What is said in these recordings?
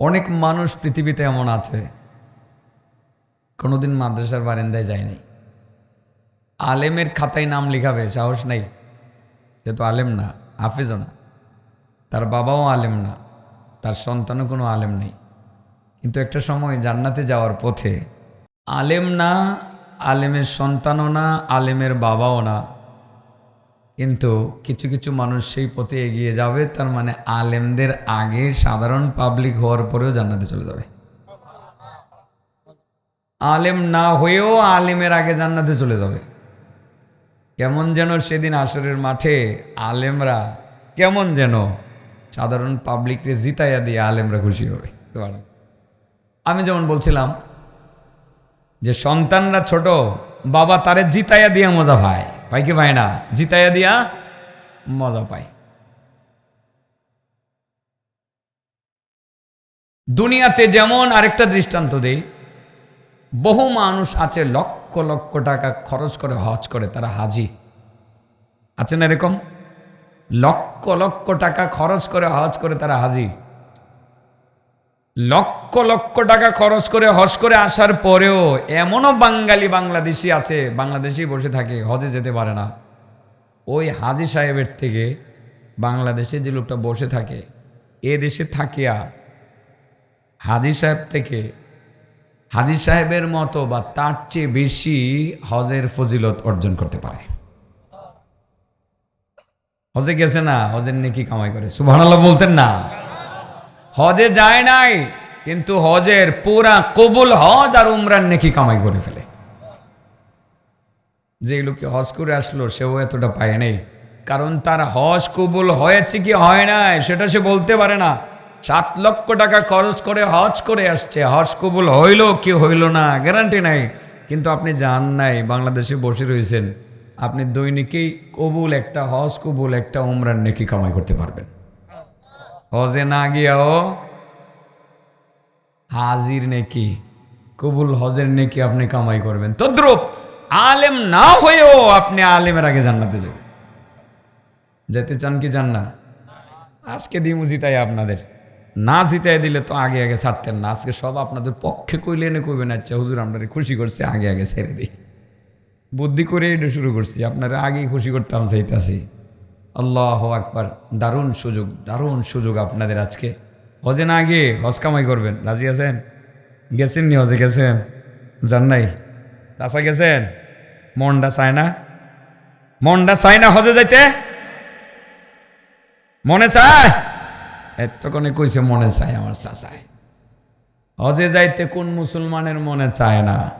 অনেক মানুষ পৃথিবীতে এমন আছে। কোনোদিন মাদ্রাসার বারান্দায় যায়নি। আলেমের খাতায় নাম লিখাবে, সাহস নেই। সে তো আলেম না, হাফিজও না। তার বাবাও আলেম না, তার সন্তানও কোনো আলেম নেই। কিন্তু একটা সময় জান্নাতে যাওয়ার পথে আলেম না, আলেমের সন্তানও না, আলেমের বাবাও না। কিন্তু কিছু কিছু মানুষ সেই পথে এগিয়ে যাবে, তার মানে আলেমদের আগে সাধারণ পাবলিক হওয়ার পরেও জান্নাতে চলে যাবে। আলেম না হয়েও আলেমের আগে জান্নাতে চলে যাবে। কেমন যেন সেদিন আসরের মাঠে আলেমরা, কেমন যেন সাধারণ পাবলিককে জিতাইয়া দিয়ে আলেমরা খুশি হবে। আমি যেমন বলছিলাম যে সন্তানরা ছোট, বাবা তারে জিতাইয়া দিয়ে মজা পায়। পাই কি পায় না? জিতাইয়া দিয়া মজা পায় দুনিয়াতে যেমন আরেকটা দৃষ্টান্ত দেই, বহু মানুষ আছে লক্ষ লক্ষ টাকা খরচ করে হজ করে, তারা হাজি। আছে না এরকম? লক্ষ লক্ষ টাকা খরচ করে হজ করে তারা হাজি। লক্ষ লক্ষ টাকা খরচ করে, হজ করে আসার পরেও এমনও বাঙালি বাংলাদেশি আছে, বাংলাদেশি বসে থাকে, হজে যেতে পারে না। ওই হাজি সাহেবের থেকে বাংলাদেশে যে লোকটা বসে থাকে, এ দেশে থাকিয়া হাজি সাহেব থেকে, হাজি সাহেবের মতো বা তার চেয়ে বেশি হজের ফজিলত অর্জন করতে পারে। হজে গেছে না, হজের নেকি কামাই করে, সুবহানাল্লাহ বলতেন না। হজে যায় নাই, কিন্তু হজের পুরা কবুল হজ আর উমরান নেকি কামাই করে ফেলে। যে লোকে হজ করে আসলো, সেও এতটা পায় নেই। কারণ তার হজ কবুল হয়েছে কি হয় নাই, সেটা সে বলতে পারে না। সাত লক্ষ টাকা খরচ করে হজ করে আসছে। হজ কবুল হইল কি হইল না, গ্যারান্টি নাই। কিন্তু আপনি জান নাই, বাংলাদেশে বসে রয়েছেন। আপনি দৈনিকেই কবুল একটা হজ কবুল, একটা উমরান নেকি কামাই করতে পারবেন। হজে না গিয়াও হাজির নেকি, কবুল হজের নেকি আপনি কামাই করবেন। তদ্রুপ আলেম না হয়েও আপনি আলেমের আগে জান্নাতে যাবেন। যেতে চান কি যান না? আজকে দিমু জিতাই আপনাদের। না জিতাই দিলে তো আগে আগে ছাড়তেন না। আজকে সব আপনাদের পক্ষে কইলে এনে কইবেন আচ্ছা হুজুর আপনারা খুশি করছে, আগে আগে ছেড়ে দিই। বুদ্ধি করে এটা শুরু করছি। আপনারা আগেই খুশি করতাম, চাইতাছি। আল্লাহ আকবার। দারুণ সুযোগ দারুণ সুযোগ আপনাদের আজকে। হজে না গিয়ে হজ কামাই করবেন, রাজি আছেন? গেছেন নি হজে, গেছেন? যান নাই? চাষা গেছেন? মনটা চায় না? মনটা চায় না হজে যাইতে? মনে চায়? এতক্ষণে কইছে মনে চায় আমার চাচায় হজে যাইতে কোন মুসলমানের মনে চায় না?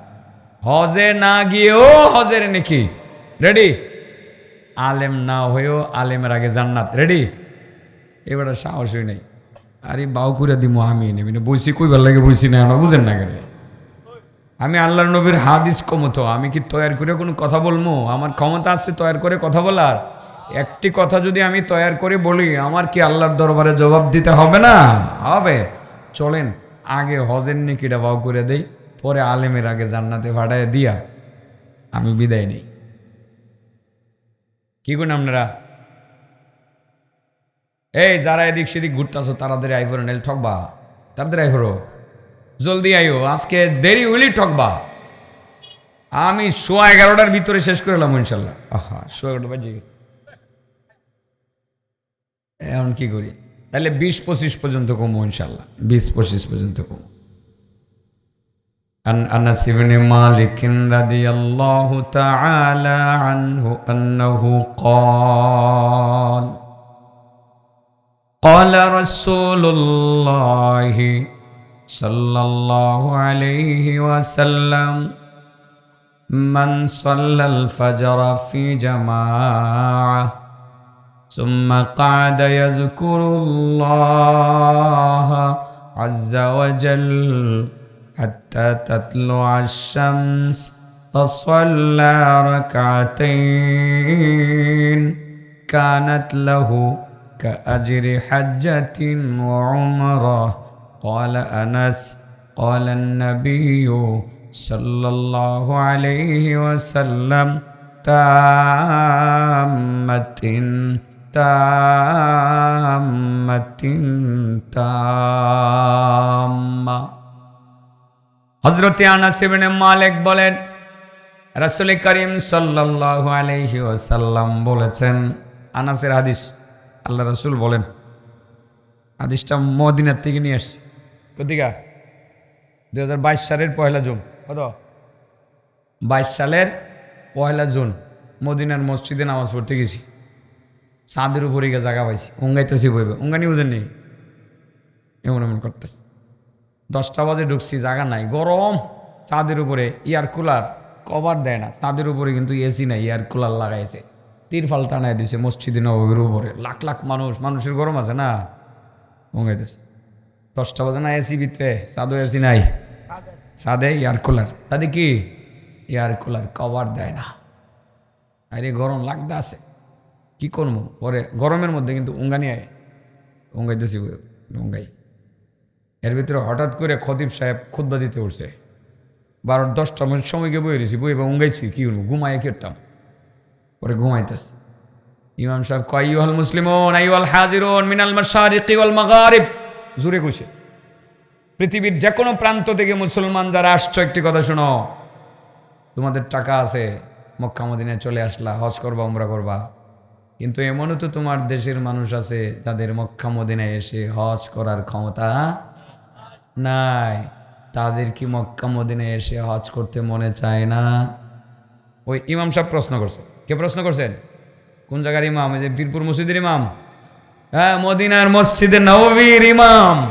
হজে না গিয়েও হজের নাকি? রেডি আলেম না হয়েও আলেমের আগে জান্নাত। রেডি এবারে সাহসই নেই। আরে বাউ করে দিব আমি নেবি বইছি কইবার লাগে বইছি না বুঝেন না কেন? আমি আল্লাহর নবীর হাদিস কমতো আমি কি তৈরি করে কোনো কথা বলব আমার ক্ষমতা আছে তৈরি করে কথা বলার। একটি কথা যদি আমি তৈরি করে বলি, আমার কি আল্লাহর দরবারে জবাব দিতে হবে না? হবে। চলেন, আগে হজের নিকিটা বাউ করে দেই, পরে আলেমের আগে জান্নাতে ভাড়ায় দিয়া আমি বিদায় নেই। কি করুন আপনারা? এই যারা এদিক সেদিক ঘুরতেছো, তারাদের আইভরো নেল ঠকবা। তাদের আইভরো জলদি আইও আজকে দেরি হইলেই ঠকবা। আমি সোয়া এগারোটার ভিতরে শেষ করে এলাম, ইনশাল্লাহ। আহা সোয়া এগারোটা বাজে গেছে। এখন কি করি? তাহলে বিশ পঁচিশ পর্যন্ত কমো, ইনশাল্লাহ। বিশ পঁচিশ পর্যন্ত কমো। عن أنس بن مالك رضي الله تعالى عنه أنه قال قال رسول الله صلى الله عليه وسلم من صلى الفجر في جماعة ثم قعد يذكر الله عز وجل حتى تطلع الشمس فصلى ركعتين. كانت له كأجر حجة وعمرة. قال أنس قال النبي صلى الله عليه وسلم تامة تامة تامة. হজরতে আনাস ইবনে মালিক বলেন, রাসূল করিম সাল্লাল্লাহু আলাইহি ওয়াসাল্লাম বলেছেন, আনাসের হাদিস, আল্লাহ রাসূল বলেন, হাদিসটা মদিনার থেকে নিয়ে আসছি। কতিকা দু হাজার বাইশ সালের পয়লা জুন, কত? বাইশ সালের পয়লা জুন, মদিনার মসজিদে নামাজ পড়তে গেছি। চাঁদের উপরে গিয়ে জায়গা পাইছি, উঙ্গাইতেছি বইবে। উঙ্গানি বুঝেন নেই। এমন এমন করতেছে। দশটা বাজে ঢুকছি, জায়গা নাই। গরম চাঁদের উপরে এয়ার কুলার কভার দেয় না। চাঁদের উপরে কিন্তু এসি নাই এয়ার কুলার লাগাইছে। তিরফাল টানায় দিছে মসজিদে নবীর উপরে। লাখ লাখ মানুষ, মানুষের গরম আছে না? উঙ্গাইতেছে দশটা বাজে না এসি ভিতরে? চাঁদও এসি নাই। চাঁদে এয়ার কুলার চাঁদে কি? এয়ার কুলার কভার দেয় না। আরে গরম লাগতে আছে। কি করব? পরে গরমের মধ্যে কিন্তু উঙ্গানি আয়। উঙ্গাইতেছি উঙ্গাই। এর ভিতরে হঠাৎ করে খদিব সাহেব খুদ্া দিতে উঠছে। বারো দশটা মিনিট সময় গিয়ে বই রয়েছি বই বা উঙ্গাইছি, কি করব? ঘুমাইয়ে কেটতাম পরে ঘুমাইতেছে। ইমাম সাহেব কয়াল মুসলিম আইওয়াল হাজির মিনাল মাশারিকি ওয়াল মাগারিব। জুড়ে কইছে। পৃথিবীর যে কোনো প্রান্ত থেকে মুসলমান যারা, আসছো একটি কথা শোনো। তোমাদের টাকা আছে, মক্কা মদিনায় চলে আসলা, হজ করবা, উমরা করবা। কিন্তু এমনও তো তোমার দেশের মানুষ আছে, যাদের মক্কা মদিনায় এসে হজ করার ক্ষমতা নাই। তাদের কি মক্কা মদিনায় এসে হজ করতে মনে চায় না? ওই ইমাম সাহেব প্রশ্ন করছে। কে প্রশ্ন করছেন? কোন জায়গার ইমাম? এই যে বীরপুর মসজিদের ইমাম। হ্যাঁ মদিনার মসজিদে নববীর ইমাম।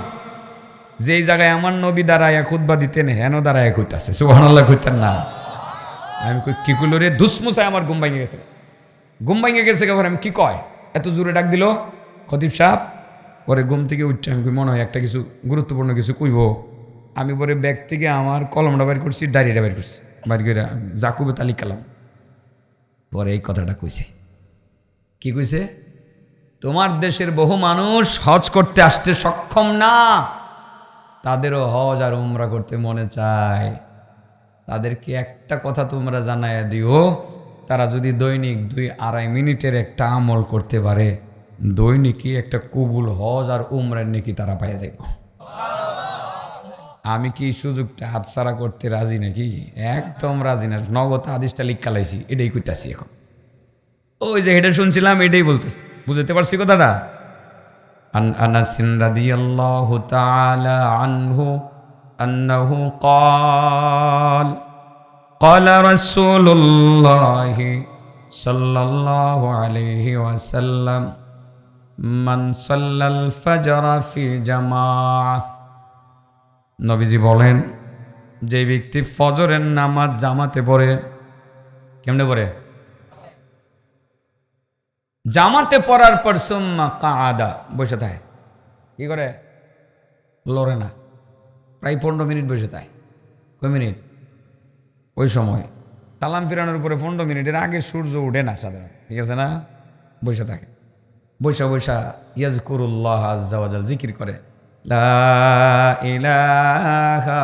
যেই জায়গায় আমার নবী দাঁড়ায় খুদ্া দিতেন, হেন দাঁড়ায় কইতাছে। সুবহানাল্লাহ কইতেন না। আমি কই, কি কইল রে? দুসমুসায় আমার ঘুম ভাঙে গেছে। ঘুম ভাঙে গেছে কেবল, আমি কি কয়? এত জোরে ডাক দিল? খতিব সাহেব পরে ঘুম থেকে উঠছে, আমি মনে হয় একটা কিছু গুরুত্বপূর্ণ কিছু কইব। আমি পরে ব্যাগ থেকে আমার কলমটা বের করছি, ডায়েরিটা বের করছি বাইর করে জাকুবে তালি কালাম পরে এই কথাটা কইছে। কি কইছে? তোমার দেশের বহু মানুষ হজ করতে আসতে সক্ষম না। তাদেরও হজ আর উমরা করতে মনে চায়। তাদেরকে একটা কথা তোমরা জানায় দিও, তারা যদি দৈনিক দুই আড়াই মিনিটের একটা আমল করতে পারে দৈনিকই একটা কবুল হজ আর উমরার নাকি তারা পাইয়া যাইব আমি কি এই সুযোগটা হাতছাড়া করতে রাজি নাকি একদম রাজি না নগদ আদিসটা লিখা লাইছি এটাই কইতাছি এখন ওই যে এটা শুনছিলাম এটাই বলতেছি বুঝতে পারছি কথাটা عن أنس رضي الله تعالى عنه أنه قال قال رسول الله صلى الله عليه وسلم মান সাল্লাল ফাজারা ফি জামা নবীজি বলেন, যে ব্যক্তি ফজরের নামাজ জামাতে পড়ে, কেমনে পড়ে? জামাতে পড়ার পর সুম্মা কাদা বসে থাকে। কি করে? লড়ে না। প্রায় পনেরো মিনিট বসে থাকে। কয় মিনিট? ওই সময়। তালাম ফিরানোর উপরে পনেরো মিনিটের আগে সূর্য উঠে না সাধারণ। ঠিক আছে না? বসে থাকে। বৈশা বৈশা ইয়াজ করুল্লাহ আজাল জিকির করে। লা ইলাহা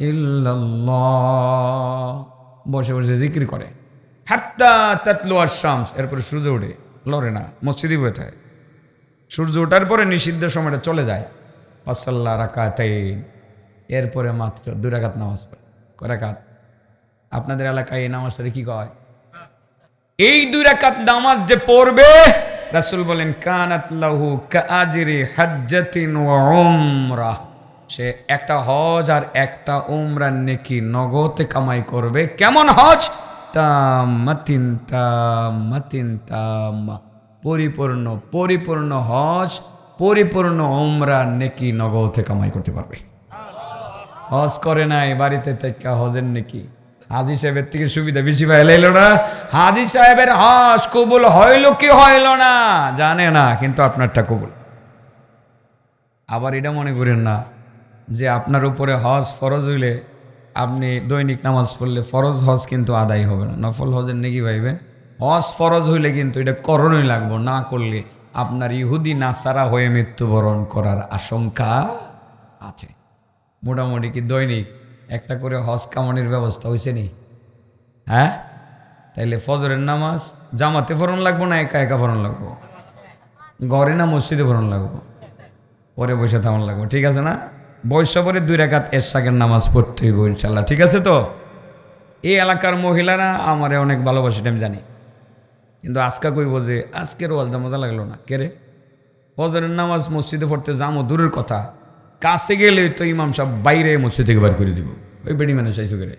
ইল্লাল্লাহ। বসে বসে জিকির করে। হাত্তা তাতলো আর শামস এরপরে সূর্য ওঠে লড়ে না মসজিদই বয়ে থাকে সূর্য ওঠার পরে নিষিদ্ধ সময়টা চলে যায়। পাসাল্লা রাকাতাইন। এরপরে মাত্র দুই রাকাত নামাজ পড়ে। করাকাত আপনাদের এলাকায় এই নামাজটা কি কয়? এই দুই রাকাত নামাজ যে পড়বে, রাসূল বলেন, কানাত লাহু কাআজরি হাজ্জাতিন ওয়া উমরাহ সে একটা হজ আর একটা উমরার নেকি নগদে কামাই করবে। কেমন হজ? পরিপূর্ণ পরিপূর্ণ হজ, পরিপূর্ণ উমরা নেকি নগদে কামাই করতে পারবে। হজ করে নাই, বাড়িতে থেকে হজের নাকি। হাজি সাহেবের থেকে সুবিধা বেশি পাইল না। হাজি সাহেবের হজ কবুল হইল কি হইল না, জানে না, কিন্তু আপনারটা কবুল। আবার এটা মনে করেন না যে আপনার উপরে হজ ফরজ হইলে আপনি দৈনিক নামাজ পড়লে ফরজ হজ কিন্তু আদায় হবে না। নফল হজের নাকি ভাইবেন হজ ফরজ হইলে কিন্তু এটা করণই লাগবো, না করলে আপনার ইহুদি নাসারা হয়ে মৃত্যুবরণ করার আশঙ্কা আছে। মোটামুটি কি দৈনিক একটা করে হজ কামানির ব্যবস্থা হয়েছে নি? হ্যাঁ? তাইলে ফজরের নামাজ জামাতে ফরন লাগবো না একা একা ফরন লাগবো? ঘরে না মসজিদে ফরন লাগবো? পরে বসে তেমন লাগবো, ঠিক আছে না? বৈশা পরে দুই রেখাত এরশাকের নামাজ পড়তে হইব ইনশাল্লাহ ঠিক আছে তো? এই এলাকার মহিলারা আমারে অনেক ভালোবাসে আমি জানি। কিন্তু আজকা কইব যে আজকের ওয়াজটা মজা লাগল না। কে রে? ফজরের নামাজ মসজিদে পড়তে যামো, দূরের কথা। কাছে গেলে তো ইমাম সাহেব বাইরে মসজিদ থেকে বার করে দিব। ওই বেডি মানুষ আইসো করে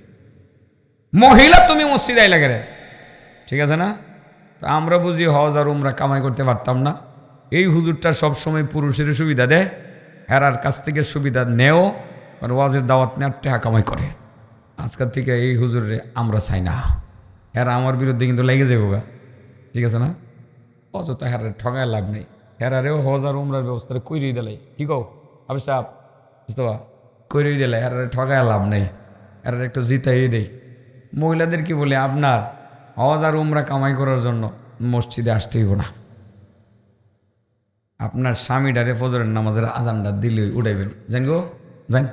মহিলা তুমি মসজিদ আইলা রে? ঠিক আছে না? তো আমরা বুঝি হজ আর উমরা কামাই করতে পারতাম না। এই হুজুরটা সবসময় পুরুষের সুবিধা দেয় হেরার কাছ থেকে সুবিধা নেও আর ওয়াজের দাওয়াত নেওয়ার টেহা কামাই করে। আজকাল থেকে এই হুজুরে আমরা চাই না। হেরা আমার বিরুদ্ধে কিন্তু লেগে যাব গা। ঠিক আছে না? অযথা হেরারে ঠগায় লাভ নেই। হেরারেও হজ আর উমরার ব্যবস্থা কইরেই দিলাই। কি কও? আবি সাহেব, বুঝতে পা কইরেই দিলাই, হেরারে ঠগায় লাভ নেই। হেরারে একটু জিতাই দেই। মহিলাদের কি বলে, আপনার হজ আর উমরা কামাই করার জন্য মসজিদে আসতেই না। আপনার স্বামীটারে ফজরের নামাজের আজানটা দিলে উঠাইবেন। জান গো? জান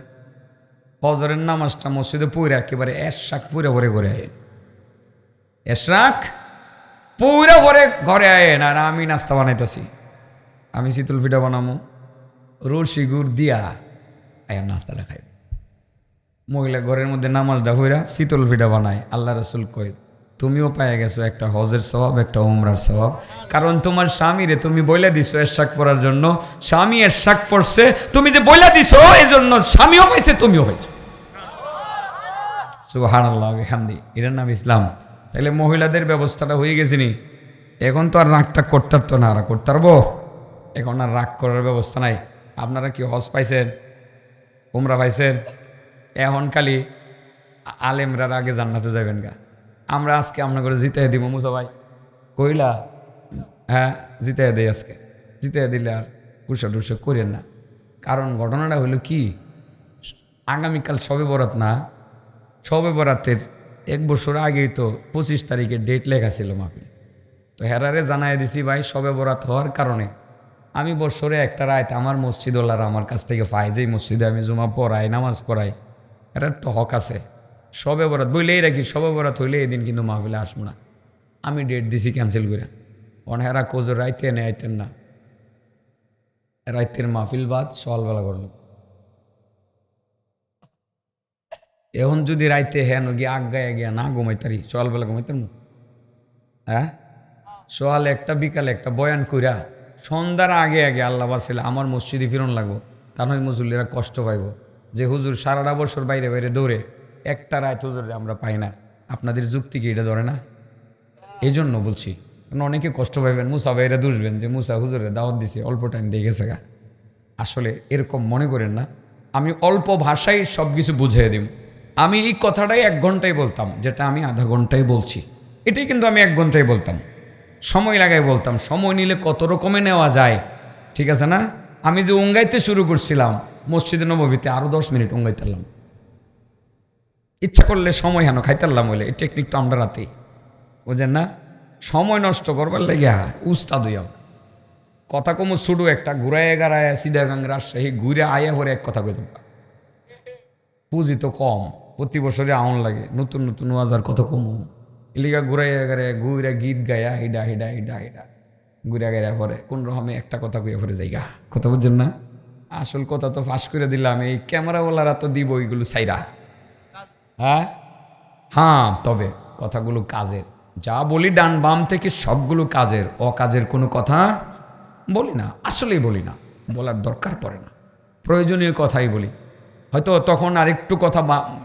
ফজরের নামাজটা মসজিদে পইরা একেবারে এশাক পুরে ভরে করে আয়েন। এশরাক পুরা ভরে ঘরে আয়েন। আর আমি নাস্তা বানাইতেছি। আমি শীতল পিঠা বানামো, রসি গুড় দিয়া আয়ার নাস্তাটা খাই মহিলা ঘরের মধ্যে নামাজটা হইরা শীতল পিঠা বানায়, আল্লাহ রসুল কয় তুমিও পায়ে গেছো একটা হজের স্বভাব একটা উমরার স্বভাব কারণ তোমার স্বামীরে তুমি বইলা দিছো এরশাক পরার জন্য। স্বামী এরশাক পড়ছে, তুমি যে বইলা দিছো এই জন্য স্বামীও পাইছে, তুমিও পাইছো। সুহান এটার নাম ইসলাম। তাহলে মহিলাদের ব্যবস্থাটা হয়ে গেছে নি। এখন তো আর রাগটা করতে পারতো না, আর করতে পারব এখন আর রাগ করার ব্যবস্থা নাই। আপনারা কি হজ পাইছেন? উমরা পাইছেন? এখন খালি আলেমরার আগে জান্নাতে যাবেন গা। আমরা আজকে আপনার করে জিতাই দিব, মুসা ভাই। কইলা হ্যাঁ জিতাই দেই আজকে। জিতাই দিলে আর কুসা টুসা করেন না। কারণ ঘটনাটা হলো কি, আগামীকাল সবে বরাত না সবে বরাতের এক বছর আগেই তো পঁচিশ তারিখে ডেট লেখা ছিল মাপি তো হেরারে জানাই দিছি, ভাই সবে বরাত হওয়ার কারণে আমি বছরে একটা রাত আমার মসজিদওয়ালারা আমার কাছ থেকে পাই মসজিদে আমি জুমা পড়াই নামাজ পড়াই। এটার তো হক আছে। সবে বরাত, বইলেই রাখি, সবে বরাত হইলে এদিন কিন্তু মাহফিলে আসব না। আমি ডেট দিছি ক্যান্সেল করে অন হেরা কোজো রাইতে এনে আইতেন না। রাইতের মাহফিল বাদ, সকালবেলা করল এখন যদি রাইতে হ্যাঁ গিয়ে আগায় গিয়া না ঘুমাইতারি, সকালবেলা ঘুমাইতাম না? হ্যাঁ? সকাল একটা, বিকাল একটা বয়ান কইরা, সন্ধ্যার আগে আগে আল্লাহ বাসিলে আমার মসজিদে ফিরন লাগবো তা নয় মুসল্লিরা কষ্ট পাইব। যে হুজুর সারাটা বছর বাইরে বাইরে দৌড়ে একটা রাত হুজুরে আমরা পাই না। আপনাদের যুক্তি কি এটা ধরে না? এই জন্য বলছি অনেকে কষ্ট পাইবেন, মুসা বাইরে দুষবেন যে মুসা হুজুরে দাওয়াত দিছে, অল্প টাইম দিয়ে গেছে গা। আসলে এরকম মনে করেন না, আমি অল্প ভাষায় সব কিছু বুঝিয়ে দিব আমি এই কথাটাই এক ঘন্টায় বলতাম, যেটা আমি আধা ঘন্টায় বলছি। এটাই কিন্তু আমি এক ঘন্টায় বলতাম। সময় লাগাই বলতাম, সময় নিলে কত রকমে নেওয়া যায়, ঠিক আছে না? আমি যে উঙ্গাইতে শুরু করছিলাম, মসজিদে নবীতে আরও দশ মিনিট উঙ্গাইতারলাম ইচ্ছা করলে সময় হেন খাইতারলাম বলে এই টেকনিকটা আমরা রাতে। বুঝেন না? সময় নষ্ট করবার লেগে উস্তাদ হইয়া কথা কমু ছুডু একটা ঘুরায় গাড়ায় সিডাগাং রাজশাহী ঘুরে আয়া পরে এক কথা কইতাম। পুঁজি তো কম, প্রতি বছরে আউন লাগে, নতুন নতুন ওয়াজার কত কমু। এলিগা ঘুরাইয়া গাড়ে ঘুরে গীত গায়া হিডা হিডা হিডা হিডা। ঘুরে গাড়া পরে কোন রকমে একটা কথা কইয়া পরে যাইগা। কথা বুঝছেন না? আসল কথা তো ফাঁস করে দিলাম, এই ক্যামেরাওয়ালারা তো দিব ওইগুলো সাইরা হ্যাঁ? হ্যাঁ তবে কথাগুলো কাজের। যা বলি ডান বাম থেকে সবগুলো কাজের। অকাজের কোনো কথা বলি না, আসলেই বলি না। বলার দরকার পড়ে না। প্রয়োজনীয় কথাই বলি। হয়তো তখন আরেকটু কথা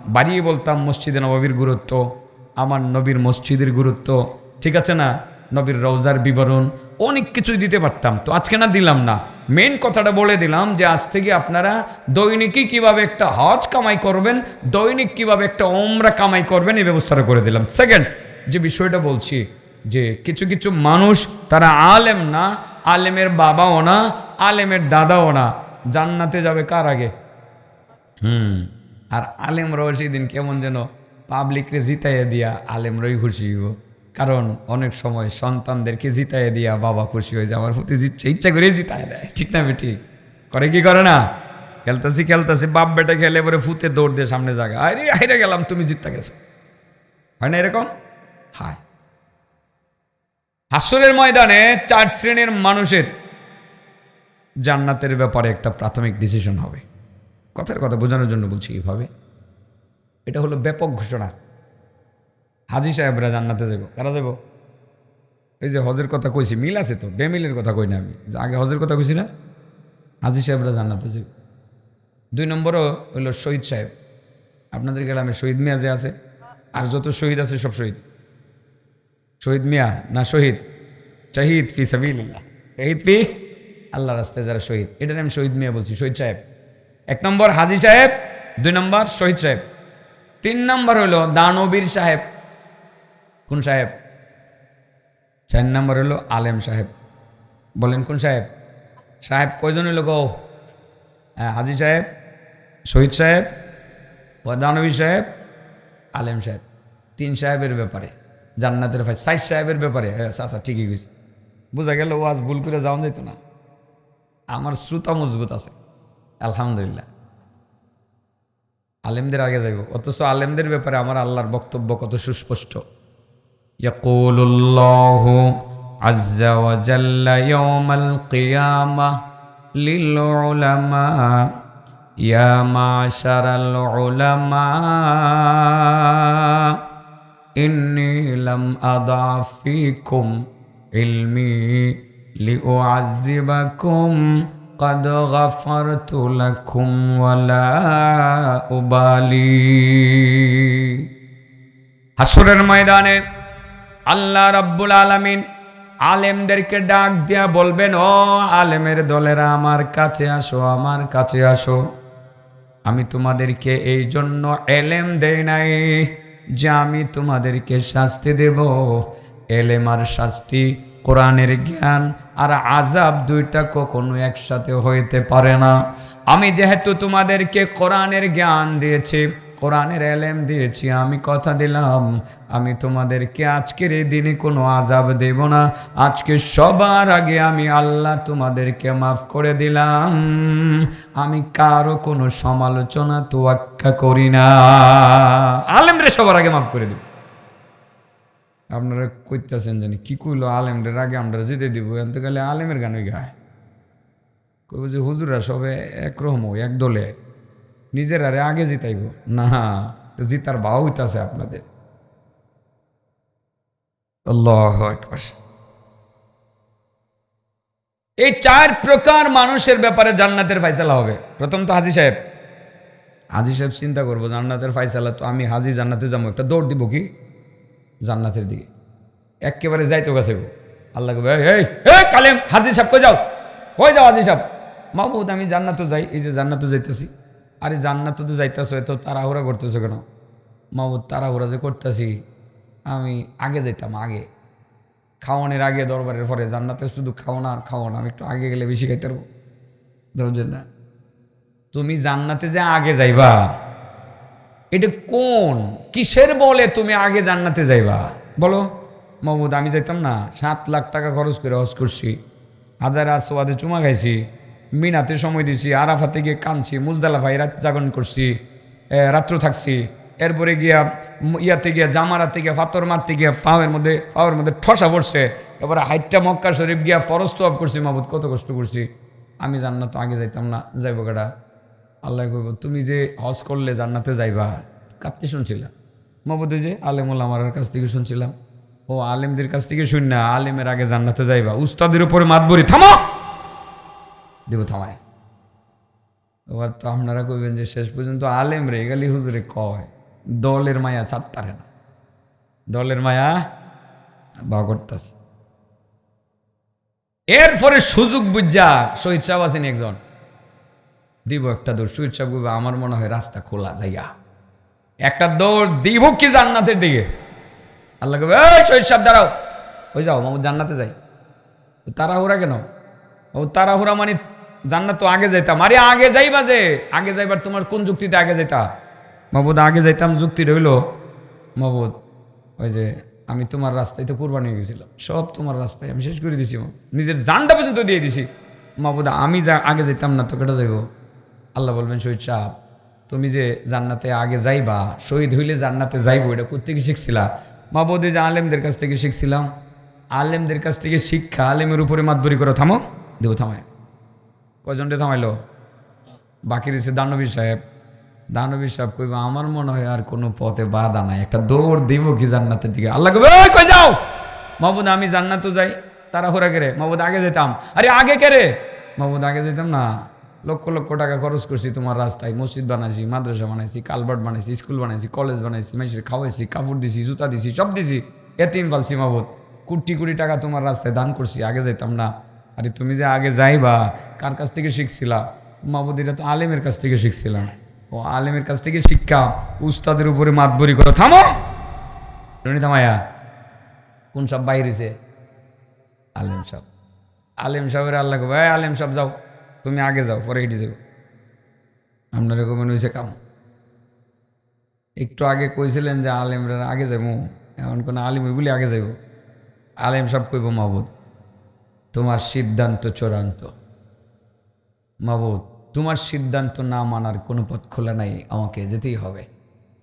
বাড়িয়ে বলতাম, মসজিদে নবাবির গুরুত্ব, আমার নবীর মসজিদের গুরুত্ব। ঠিক আছে না? নবীর রওজার বিবরণ, অনেক কিছুই দিতে পারতাম। তো আজকে না দিলাম না। মেন কথাটা বলে দিলাম যে, আজ থেকে আপনারা দৈনিকই কীভাবে একটা হজ কামাই করবেন, দৈনিক কীভাবে একটা ওমরা কামাই করবেন, এই ব্যবস্থাটা করে দিলাম। সেকেন্ড যে বিষয়টা বলছি, যে কিছু কিছু মানুষ, তারা আলেম না, আলেমের বাবাও না, আলেমের দাদাও না। জান্নাতে যাবে কার আগে? হুম, আর আলেম আলেমরাও সেদিন কেমন যেন পাবলিকরে জিতাইয়া দিয়া আলেমরাই খুশি হইব। কারণ অনেক সময় সন্তানদেরকে জিতায় দিয়া বাবা খুশি হয়ে যায়, আমার প্রতি জিতছে ইচ্ছা করে জিতায় দেয়। ঠিক না বে ঠিক করে কি করে না? খেলতেছি খেলতেছি, বাপ বেটা খেলে পরে ফুতে দৌড় দিয়ে সামনে জায়গা আরে হাইরে গেলাম, তুমি জিততে গেছো। হয় না এরকম? হায়। হাসরের ময়দানে চার শ্রেণির মানুষের জান্নাতের ব্যাপারে একটা প্রাথমিক ডিসিশন হবে। কথার কথা বোঝানোর জন্য বলছি এইভাবে। এটা হলো ব্যাপক ঘোষণা। হাজি সাহেবরা জান্নাতে যাব কারা যাব এই যে হজের কথা কইছি, মিল আছে তো? বেমিলের কথা কই না আমি? আগে হজের কথা কইছি না? হাজি সাহেবরা জান্নাতে যাব দুই নম্বরও হইল শহীদ সাহেব। আপনাদের গ্রামে শহীদ মিয়া যে আছে, আর যত শহীদ আছে সব শহীদ। শহীদ মিয়া না শহীদ? শহীদ ফি সাবিল্লাহ শহীদ ফি আল্লাহ রাস্তায় যারা শহীদ। এটার আমি শহীদ মিয়া বলছি, শহীদ সাহেব। এক নম্বর হাজি সাহেব, দুই নম্বর শহীদ সাহেব। তিন নম্বর হলো দানবীর সাহেব। কোন সাহেব? চার নম্বর হলো আলেম সাহেব। বলেন, কোন সাহেব? সাহেব কয়জন হলো গো? হ্যাঁ হাজি সাহেব, শহীদ সাহেব ও সাহেব, আলেম সাহেব। তিন সাহেবের ব্যাপারে, জান্নাতের ভাই, সাইজ সাহেবের ব্যাপারে। হ্যাঁ আচ্ছা ঠিকই গেছে বোঝা গেল ওয়াজ ভুল করে যাওয়া যেত না। আমার শ্রোতা মজবুত আছে, আলহামদুলিল্লাহ। আলেমদের আগে যাইব। অথচ আলেমদের ব্যাপারে আমার আল্লাহর বক্তব্য কত সুস্পষ্ট। يقول الله عز وجل يوم القيامة للعلماء يا معشر العلماء إني لم أضع فيكم علمي لأعذبكم قد غفرت لكم ولا أبالي হাসরের ময়দানে আল্লাহ রাব্বুল আলামিন আলেমদেরকে ডাক দিয়া বলবেন, ও আলেমের দলেরা, আমার কাছে আসো, আমার কাছে আসো। আমি তোমাদেরকে এই জন্য এলেম দেই নাই যে আমি তোমাদেরকে শাস্তি দেব। এলেম আর শাস্তি কোরআনের জ্ঞান আর আজাব দুইটা কখনো একসাথে হইতে পারে না। আমি যেহেতু তোমাদেরকে কোরআনের জ্ঞান দিয়েছি কোরআনের এলেম দিয়েছি, আমি কথা দিলাম। আমি তোমাদেরকে আজকের এই দিনে কোনো আজাব দেব না। আজকে সবার আগে আমি আল্লাহ তোমাদেরকে মাফ করে দিলাম। আমি কারও কোনো সমালোচনা, তোয়াক্কা করি না। আলেমরে সবার আগে মাফ করে দিব। আপনারা কইতেছেন জানি, কি কইলো আলেমদের আগে আমরা যেতে দিব এত গেলে আলেমের গানই গায় কইব যে হুজুরা সবে একরকম এক দলে নিজের আরে আগে জিতাইব? না জিতার ভাও আছে আপনাদের। এই চার প্রকার মানুষের ব্যাপারে জান্নাতের ফাইসালা হবে। প্রথম তো হাজি সাহেব। হাজি সাহেব চিন্তা করব জান্নাতের ফাইসালা তো আমি হাজি জান্নাতে যাব একটা দৌড় দিব কি? জান্নাতের দিকে। একেবারে যাইতো গেছে গো আল্লাহ কবে, এই কালেম হাজি সাহেব কই যাও? কই যাও হাজি সাহেব? মাহবুদ আমি জান্নাতে যাই এই যে জান্নাতে যাইতেছি। আরে জান্নাতে তো যাইতেছো, এত তাড়াহুড়া করতেছো কেন? মাহবুদ তাড়াহুড়া যে করতেছি, আমি আগে যাইতাম, আগে। খাওয়ানোর আগে, দরবারের পরে। জান্নাতে শুধু খাওয়ানো আর খাওয়ানো আমি একটু আগে গেলে বেশি খাইতে পারব। ধরছেন না। তুমি জান্নাতে যে আগে যাইবা, এটা কোন? কিসের বলে তুমি আগে জান্নাতে যাইবা? বলো। মাহমুদ, আমি যাইতাম না, সাত লাখ টাকা খরচ করে হজ করছি। হাজার আসোয়াদে চুমা খাইছি। মিনাতে সময় দিছি, আরাফাতে গিয়ে কানছি মুজদালা ভাই রাত জাগরণ করছি রাত্র থাকছি। এরপরে গিয়া ইয়াতে গিয়া জামারাতে গিয়া ফাতর মারতে গিয়া ফাওয়ের মধ্যে ফাওয়ের মধ্যে ঠসা পড়ছে। এবারে হাইটটা মক্কা শরীফ গিয়া ফরজ তো অফ করছি মাহবুদ কত কষ্ট করছি। আমি জান্নাত আগে যাইতাম না, যাইব কাটা আল্লাহ কইব, তুমি যে হজ করলে জান্নাতে যাইবা? কাঁদতে শুনছিলাম। মহবুদ ওই যে আলেমুল আমার কাছ থেকে শুনছিলাম। ও আলেমদের কাছ থেকে শুন না, আলেমের আগে জান্নাতে যাইবা। উস্তাদের উপরে মাতবরি, থামো! দেব থামায় এবার তো আপনারা কইবেন যে শেষ পর্যন্ত আলেম রে গেলি হুজুরে কয়, দলের মায়া ছাড়তারে না। দলের মায়া বা করতেছে। এরপরে সুযোগ বুঝা শহীদ সাহেব আছেন একজন। দিব একটা দৌড়, শহীদ সাহেব আমার মনে হয় রাস্তা খোলা, যাইয়া। একটা দৌড় দিব কি জান্নাতের দিকে? আল্লাহ কবে শহীদ সাহেব, দাঁড়াও। ওই যাও মামু জান্নাতে যাই। তাড়াহুড়া কেন? ও তাড়াহুড়া মানে জান্নাত তো আগে যাইতাম। আরে আগে যাইবা যে, আগে যাইবার তোমার কোন যুক্তিতে আগে যাইতা? মাহবুদ আগে যাইতাম যুক্তি রইল মাহবুদ ওই যে আমি তোমার রাস্তায় তো কোরবানি হয়ে গেছিলাম। সব তোমার রাস্তায় আমি শেষ করে দিছি নিজের জানটা পর্যন্ত দিয়ে দিছি। মাবুদা, আমি যা আগে যেতাম না তো কেটে যাইব। আল্লাহ বলবেন, শহীদ সাহ তুমি যে জান্নাতে আগে যাইবা, শহীদ হইলে জান্নাতে যাইবো, এটা কোথেকে শিখছিলা? মাবুদে যে আলেমদের কাছ থেকে শিখছিলাম। আলেমদের কাছ থেকে শিক্ষা আলেমের উপরে মাতবরি করে থামো, দেবো থামায়। কজনটা থামাইলো? বাকি রয়েছে দানবী সাহেব। দানবী সাহেব কইবা আমার মনে হয় আর কোনো পথে বাধা নাই। একটা দৌড় দিব কি জান্নাতের দিকে? আল্লাহ কবে "ওই, কই যাও? মাহবুদ আমি জান্নাতও যাই। তারা হোরা কেরে মাহবুদ আগে যেতাম। আরে আগে কেরে মাহবুদ আগে যেতাম না। লক্ষ লক্ষ টাকা খরচ করছি তোমার রাস্তায়। মসজিদ বানাইছি মাদ্রাসা বানাইছি কালবার্ট বানাইছি স্কুল বানাইছি কলেজ বানাইছি মানুষের খাওয়াইছি কাপড় দিছি জুতা দিছি সব দিছি। এতিম পালছি মাহবুদ কোটি কোটি টাকা তোমার রাস্তায় দান করছি আগে যেতাম না। আরে তুমি যে আগে যাইবা, কার কাছ থেকে শিখছিলা? মাহবুদ এটা তো আলেমের কাছ থেকে শিখছিলাম ও আলেমের কাছ থেকে শিক্ষা, উস্তাদের উপরে মাতবরি করো। থামো! রনি থামায়া কোন সব বাইরেছে আলেম সাহেব আলেম সাহেবের আল্লাহ কবে "এই আলেম সাহেব যাও, তুমি আগে যাও, পরে হেঁটে যাব আপনার এরকম হয়েছে কাম। একটু আগে কইছিলেন যে আলেমরা আগে যাব এখন কোনো আলিম বলে আগে যাইব। আলেম সব কইব মাহবুদ তোমার সিদ্ধান্ত চূড়ান্ত। মাবুদ, তোমার সিদ্ধান্ত না মানার কোনো পথ খোলা নাই, আমাকে যেতেই হবে।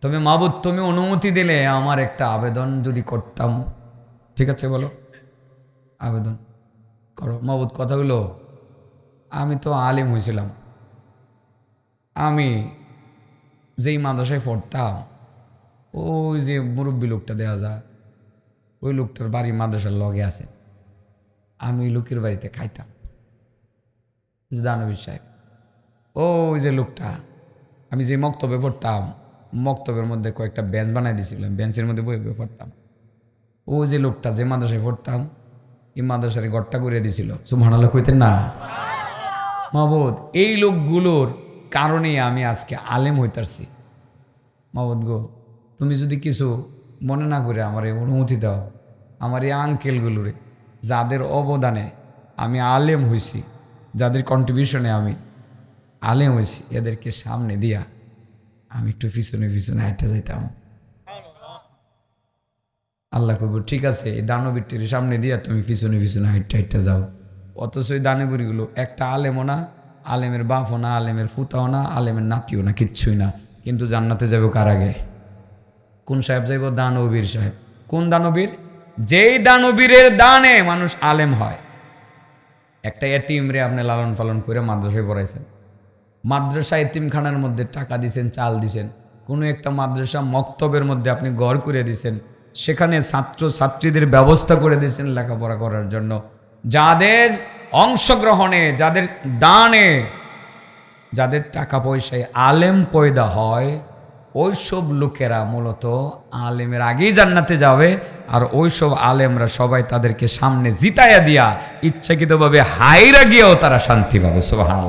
তবে মাবুদ, তুমি অনুমতি দিলে আমার একটা আবেদন যদি করতাম। ঠিক আছে, বলো। আবেদন করো। মাহবুদ কথাগুলো আমি তো আলিম হয়েছিলাম। আমি যেই মাদ্রাসায় পড়তাম, ওই যে মুরব্বী লোকটা দেওয়া যায়, ওই লোকটার বাড়ি মাদ্রাসার লগে আছে। আমি লোকের বাড়িতে খাইতাম। দানবীর সাহেব ওই যে লোকটা, আমি যে মক্তবে পড়তাম, মক্তবের মধ্যে কয়েকটা বেঞ্চ বানাই দিয়েছিলাম, বেঞ্চের মধ্যে বই বই পড়তাম। ও যে লোকটা যে মাদ্রাসায় পড়তাম, এই মাদ্রাসার গড়টা করে দিয়েছিল। সুমহানাল্লাহ কইতেন না? মাহবুদ এই লোকগুলোর কারণেই আমি আজকে আলেম হইতারছি মাহবুদ গো, তুমি যদি কিছু মনে না করে আমার এই অনুমতি দাও, আমার এই আঙ্কেলগুলোরে যাদের অবদানে আমি আলেম হইছি, যাদের কন্ট্রিবিউশনে আমি আলেম হয়েছি এদেরকে সামনে দিয়া আমি একটু পিছনে পিছনে হাঁটতে যাইতাম। আল্লাহ কব ঠিক আছে, এই দানবীরটির সামনে দিয়া তুমি পিছনে পিছনে হাইটটা হাইটটা যাও। অথচ ওই দানবীরগুলো একটা আলেমও না, আলেমের বাপও না, আলেমের ফুতাও না, আলেমের নাতিও না, কিচ্ছুই না। কিন্তু জান্নাতে যাব কার আগে? কোন সাহেব যাইব? দানবীর সাহেব। কোন দানবীর? যেই দানবীরের দানে মানুষ আলেম হয়, একটা এতিম রে আপনি লালন পালন করে মাদ্রাসায় পড়াইছেন। মাদ্রাসা এতিমখানার মধ্যে টাকা দিছেন, চাল দিছেন। কোনো একটা মাদ্রাসা মক্তবের মধ্যে আপনি গড় করে দিছেন। সেখানে ছাত্র, ছাত্রীদের ব্যবস্থা করে দিয়েছেন লেখাপড়া করার জন্য। যাদের অংশগ্রহণে, যাদের দানে, যাদের টাকা পয়সায় আলেম পয়দা হয় ওইসব লোকেরা মূলত আলেমের আগেই জান্নাতে যাবে আর ওইসব আলেমরা সবাই তাদেরকে সামনে জিতাইয়া দিয়া ইচ্ছাকৃতভাবে হাইরা গিয়েও তারা শান্তি পাবে। সোহান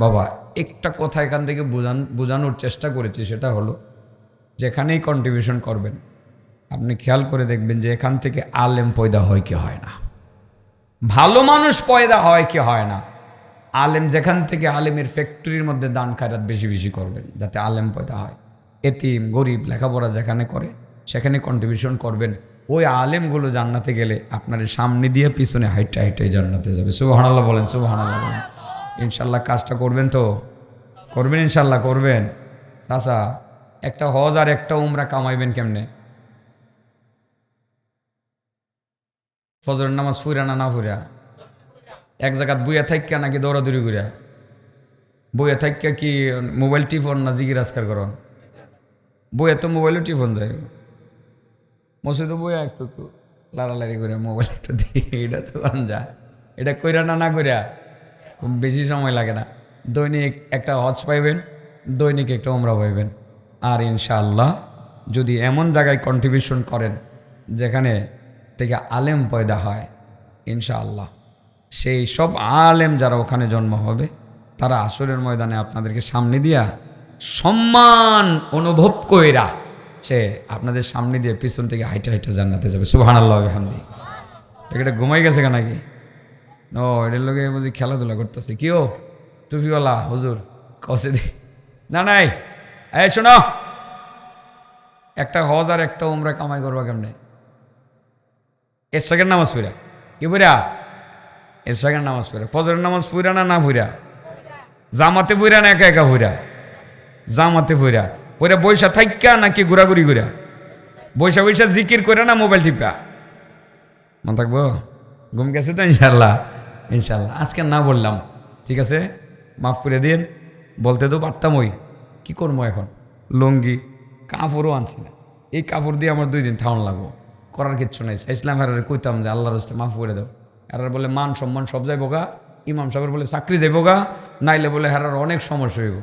বাবা, একটা কথা এখান থেকে বোঝান বোঝানোর চেষ্টা করেছি, সেটা হলো যেখানেই কন্ট্রিবিউশন করবেন, আপনি খেয়াল করে দেখবেন যে এখান থেকে আলেম পয়দা হয় কি হয় না। ভালো মানুষ পয়দা হয় কি হয় না। আলেম যেখান থেকে আলেমের ফ্যাক্টরির মধ্যে দান খায়রাত বেশি বেশি করবেন, যাতে আলেম পয়দা হয়। এতিম, গরিব, লেখাপড়া যেখানে করে, সেখানে কন্ট্রিবিউশন করবেন। ওই আলেমগুলো জান্নাতে গেলে আপনার সামনে দিয়ে পিছনে হাইটটা হাইটে জান্নাতে যাবে। সুবহানাল্লাহ বলেন সুবহানাল্লাহ বলেন। ইনশাল্লাহ কাজটা করবেন তো? করবেন ইনশাল্লাহ, করবেন। চাচা, একটা হজ আর একটা উমরা কামাইবেন কেমনে? ফজরের নামাজ ফুরা না না ফুরা এক জায়গাত বইয়া থাকিয়া নাকি দৌড়াদৌড়ি করিয়া বইয়া থাকিয়া কি মোবাইল টিফোন না জিগির আজকার করন? বইয়া তো মোবাইলও টিফোন যায় মসজিদও বইয়া একটু একটু লাড়ালাড়ি করে মোবাইল একটু দিই, এটা তো যায় এটা কইরা না না করিয়া খুব বেশি সময় লাগে না। দৈনিক একটা হজ পাইবেন, দৈনিক একটা ওমরা পাইবেন। আর ইনশাআল্লাহ যদি এমন জায়গায় কন্ট্রিবিউশন করেন, যেখানে থেকে আলেম পয়দা হয়, ইনশাআল্লাহ। সেই সব আলেম যারা ওখানে জন্ম হবে, তারা আসরের ময়দানে আপনাদেরকে সামনে দিয়া সম্মান অনুভব কইরা সে আপনাদের সামনে দিয়ে পিছন থেকে হাইটা হাইটে জান্নাতে যাবে। সুহান আল্লাহ হামদি এটা ঘুমাই গেছে কেন নাকি? ও এটার লোকে বুঝি খেলাধুলা করতেছে। কি ও? টুপিওয়ালা, হুজুর, কসে দি না নাই এই শোনো। একটা হজ আর একটা উমরা কামাই করবা কেমনে? এরশাকের নামাজ ফুরা কি ফুরা এরশাকের নামাজ ফুরা ফজরের নামাজ ফুরা না না ফুরা জামাতে ফুরা না একা একা ফুরা জামাতে ফুরা ফুরা বৈশা থাইকা নাকি ঘোরাঘুরি ঘুরা বৈশা বৈশা জিকির করে না মোবাইল টিপা? মন থাকব? ঘুম গেছে তো ইনশাল্লাহ ইনশাল্লাহ আজকে না বললাম। ঠিক আছে? মাফ করে দিন। বলতে তো পারতাম ওই। কী করব এখন? লুঙ্গি, কাপড়ও আনছি না। এই কাপড় দিয়ে আমার দুই দিন ঠাউন লাগবো। করার কিচ্ছু নাই। ইসলাম হারারে কইতাম যে আল্লাহর হস্তে মাফ করে দাও। হারার বলে মান সম্মান সব যাইব গা, ইমাম সাহেবের বলে চাকরি যাইব গা, নাইলে বলে হারার অনেক সমস্যা হইব।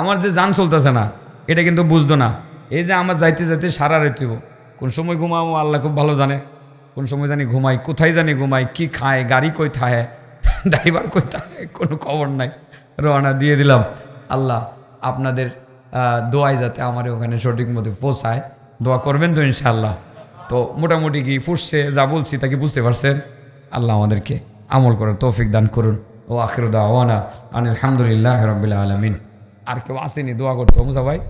আমার যে যান চলতেছে না, এটা কিন্তু বুঝতো না। এই যে আমার যাইতে যাইতে সারা রেতিব কোন সময় ঘুমাবো আল্লাহ খুব ভালো জানে। কোন সময় জানি ঘুমাই, কোথায় জানি ঘুমাই, কি খায়, গাড়ি কই থায়, ড্রাইভার কই থাকে কোনো খবর নাই। রওনা দিয়ে দিলাম। আল্লাহ আপনাদের দোয়ায় যাতে আমার ওখানে সঠিক মতো পৌঁছায়। দোয়া করবেন তো ইনশাআল্লাহ। তো মোটামুটি কি ফুসছে যা বলছি তা কি বুঝতে পারছেন? আল্লাহ আমাদেরকে আমল করার তৌফিক দান করুন। ও আখির দাওয়ানা আনিল আলহামদুলিল্লাহ রবিল্লা আলমিন। আর কেউ আসেনি, দোয়া করতো। মুসা ভাই।